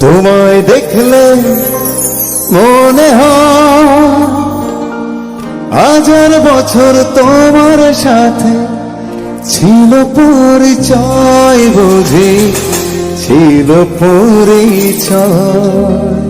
তোমায় দেখলে মনে হাজার বছর তোমার সাথে ছিল পরিচয় বুঝি ছিল পরিচয়।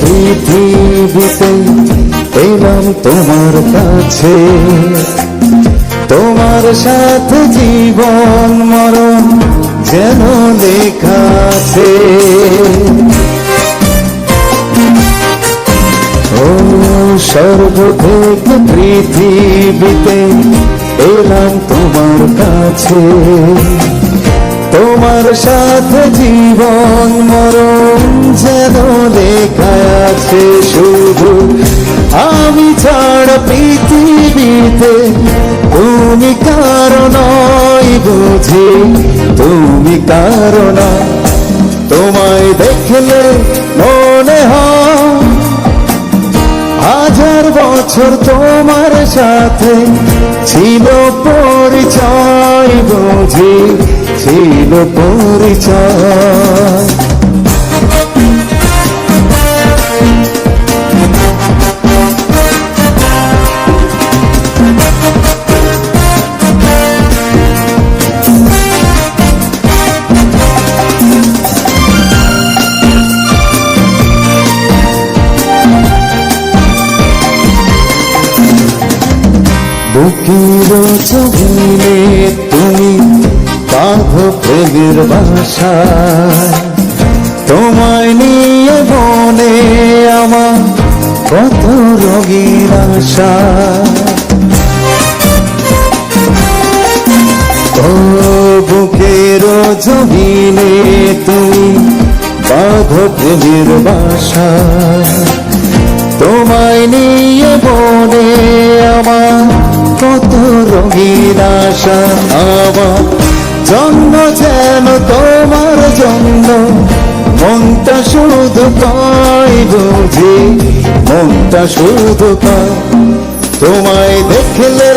পৃথিবীতে এলাম তোমার কাছে। তোমার সাথে জীবন মরণ যেন লেখা আছে। ও স্বর্গ থেকে পৃথিবীতে এলাম তোমার কাছে। তোমার সাথে জীবন মরণ যেন আছে শুধু আমি ছাড়া পৃথিবীতে তুমি কারণ বুঝি, তুমি কারণ তোমায় দেখলে মনে হাজার বছর তোমার সাথে ছিল পরিচয় বুঝি, ছিল পরিচয়। বুকের চোখে তুমি বাঁধো প্রেমের বাসা তোমায় নিয়ে বনে আমার কত রোগীর আশা ও বুকের জমিনে তুমি বাঁধো প্রেমের বাসা আশা জন্ম যেন তোমার জন্য। মনটা শুধু পাই বুঝি মনটা শুধু পাই তোমায় দেখলে